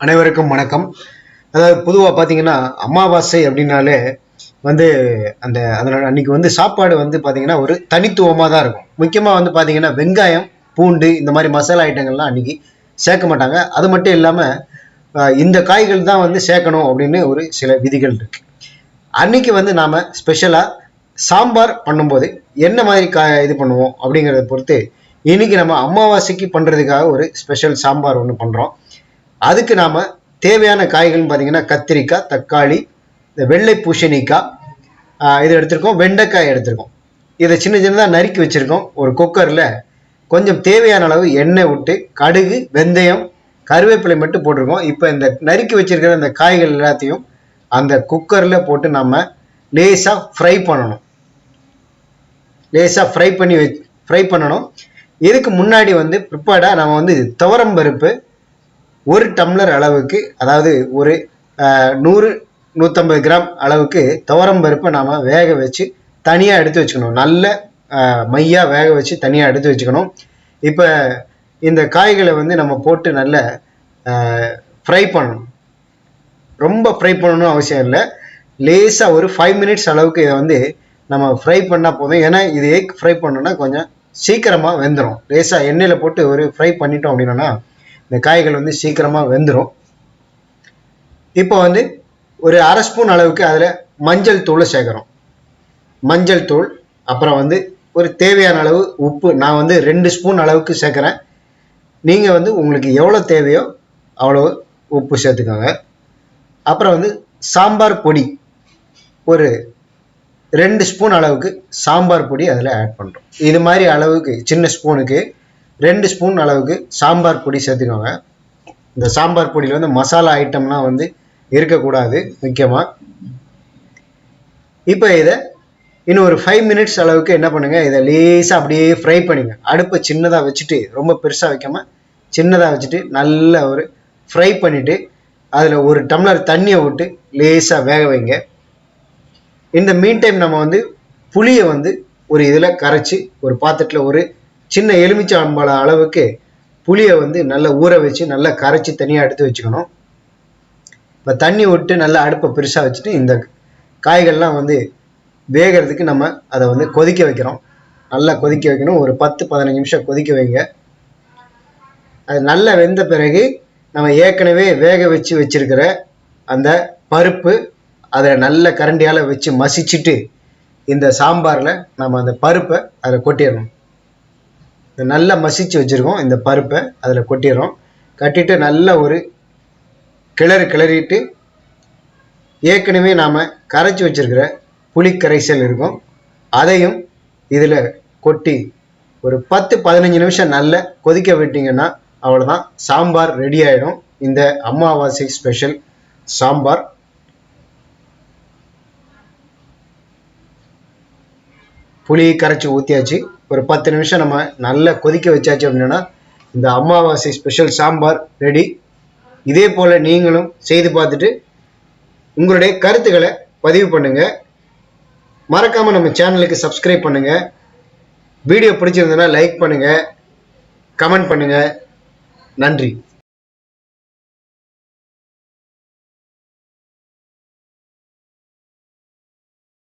அனைவருக்கும் வணக்கம். அதாவது பொதுவாக பார்த்தீங்கன்னா அமாவாசை அப்படின்னாலே வந்து அந்த அதனால் அன்னைக்கு வந்து சாப்பாடு வந்து பார்த்தீங்கன்னா ஒரு தனித்துவமாக தான் இருக்கும். முக்கியமாக வந்து பார்த்தீங்கன்னா வெங்காயம் பூண்டு இந்த மாதிரி மசாலா ஐட்டங்கள்லாம் அன்னைக்கு சேர்க்க மாட்டாங்க. அது மட்டும் இல்லாமல் இந்த காய்கள் தான் வந்து சேர்க்கணும் அப்படின்னு ஒரு சில விதிகள் இருக்கு. அன்னைக்கு வந்து நாம் ஸ்பெஷலாக சாம்பார் பண்ணும்போது என்ன மாதிரி கா இது பண்ணுவோம் அப்படிங்கிறத பொறுத்து இன்னைக்கு நம்ம அமாவாசைக்கு பண்ணுறதுக்காக ஒரு ஸ்பெஷல் சாம்பார் ஒன்று பண்ணுறோம் அதுக்கு நாம் தேவையான காய்கள்னு பார்த்தீங்கன்னா கத்திரிக்காய் தக்காளி இந்த வெள்ளை பூசணிக்காய் இது எடுத்திருக்கோம். வெண்டைக்காய் எடுத்திருக்கோம். இதை சின்ன சின்னதாக நறுக்கி வச்சுருக்கோம். ஒரு குக்கரில் கொஞ்சம் தேவையான அளவு எண்ணெய் விட்டு கடுகு வெந்தயம் கருவேப்பிலை மட்டும் போட்டிருக்கோம். இப்போ இந்த நறுக்கி வச்சுருக்கிற இந்த காய்கள் எல்லாத்தையும் அந்த குக்கரில் போட்டு நம்ம லேசாக ஃப்ரை பண்ணணும். லேசாக ஃப்ரை பண்ணி வச் ஃப்ரை பண்ணணும். இதுக்கு முன்னாடி வந்து ப்ரிப்பேர்டாக நம்ம வந்து துவரம் பருப்பு ஒரு டம்ளர் அளவுக்கு அதாவது ஒரு நூறு நூற்றம்பது கிராம் அளவுக்கு துவரம் பருப்பை நாம் வேக வச்சு தனியாக எடுத்து வச்சுக்கணும். நல்ல மையாக வேக வச்சு தனியாக எடுத்து வச்சுக்கணும். இப்போ இந்த காய்களை வந்து நம்ம போட்டு நல்ல ஃப்ரை பண்ணணும். ரொம்ப ஃப்ரை பண்ணணும் அவசியம் இல்லை. லேசாக ஒரு ஃபைவ் மினிட்ஸ் அளவுக்கு இதை வந்து நம்ம ஃப்ரை பண்ணால் போதும். ஏன்னா இது எக் ஃப்ரை பண்ணோன்னா கொஞ்சம் சீக்கிரமாக வெந்துடும் லேசாக எண்ணெயில் போட்டு ஒரு ஃப்ரை பண்ணிட்டோம் அப்படின்னா இந்த காய்கள் வந்து சீக்கிரமாக வெந்துடும் இப்போ வந்து ஒரு அரை ஸ்பூன் அளவுக்கு அதில் மஞ்சள் தூளை சேர்க்குறோம் மஞ்சள் தூள் அப்புறம் வந்து ஒரு தேவையான அளவு உப்பு. நான் வந்து ரெண்டு ஸ்பூன் அளவுக்கு சேர்க்குறேன். நீங்கள் வந்து உங்களுக்கு எவ்வளோ தேவையோ அவ்வளோ உப்பு சேர்த்துக்கோங்க. அப்புறம் வந்து சாம்பார் பொடி ஒரு ரெண்டு ஸ்பூன் அளவுக்கு சாம்பார் பொடி அதில் ஆட் பண்ணுறோம் இது மாதிரி அளவுக்கு சின்ன ஸ்பூனுக்கு ரெண்டு ஸ்பூன் அளவுக்கு சாம்பார் பொடி சேர்த்துக்கோங்க. இந்த சாம்பார் பொடியில் வந்து மசாலா ஐட்டம்லாம் வந்து இருக்கக்கூடாது முக்கியமாக இப்போ இதை இன்னும் ஒரு ஃபைவ் மினிட்ஸ் அளவுக்கு என்ன பண்ணுங்கள் இதை லேசாக அப்படியே ஃப்ரை பண்ணுங்க. அடுப்பை சின்னதாக வச்சுட்டு ரொம்ப பெருசாக வைக்காம சின்னதாக வச்சுட்டு நல்ல ஒரு ஃப்ரை பண்ணிவிட்டு அதில் ஒரு டம்ளர் தண்ணியை விட்டு லேசாக வேக வைங்க. இந்த மீன் டைம் நம்ம வந்து புளியை வந்து ஒரு இதில் கரைச்சி ஒரு பாத்திரத்தில் ஒரு சின்ன எலுமிச்சாம்பழ அளவுக்கு புளியை வந்து நல்லா ஊற வச்சு நல்லா கரைச்சி தனியாக எடுத்து வச்சுக்கணும். இப்போ தண்ணி விட்டு நல்லா அடுப்பை பெருசாக வச்சுட்டு இந்த காய்கள்லாம் வந்து வேகிறதுக்கு நம்ம அதை வந்து கொதிக்க வைக்கிறோம். நல்லா கொதிக்க வைக்கணும். ஒரு பத்து பதினஞ்சு நிமிஷம் கொதிக்க வைங்க. அது நல்லா வெந்த பிறகு நம்ம ஏற்கனவே வேக வச்சு வச்சிருக்கிற அந்த பருப்பு அதை நல்ல கரண்டியால் வச்சு மசிச்சுட்டு இந்த சாம்பாரில் நம்ம அந்த பருப்பை அதில் கொட்டிடணும். நல்லா மசிச்சு வச்சுருக்கோம் இந்த பருப்பை. அதில் கொட்டிடுறோம். கட்டிட்டு நல்லா ஒரு கிளறு கிளறிட்டு ஏற்கனவே நாம் கரைச்சி வச்சிருக்கிற புளி கரைசல் இருக்கும். அதையும் இதில் கொட்டி ஒரு பத்து பதினஞ்சு நிமிஷம் நல்லா கொதிக்க விட்டிங்கன்னா அவ்வளோதான் சாம்பார் ரெடி ஆகிடும் இந்த அமாவாசை ஸ்பெஷல் சாம்பார். புளி கரைச்சி ஊற்றியாச்சு ஒரு பத்து நிமிஷம் நம்ம நல்லா கொதிக்க வச்சாச்சு அப்படின்னா இந்த அமாவாசை ஸ்பெஷல் சாம்பார் ரெடி இதே போல் நீங்களும் செய்து பார்த்துட்டு உங்களுடைய கருத்துக்களை பதிவு பண்ணுங்கள் மறக்காமல் நம்ம சேனலுக்கு சப்ஸ்கிரைப் பண்ணுங்கள் வீடியோ பிடிச்சிருந்ததுன்னா லைக் பண்ணுங்கள் கமெண்ட் பண்ணுங்கள் நன்றி.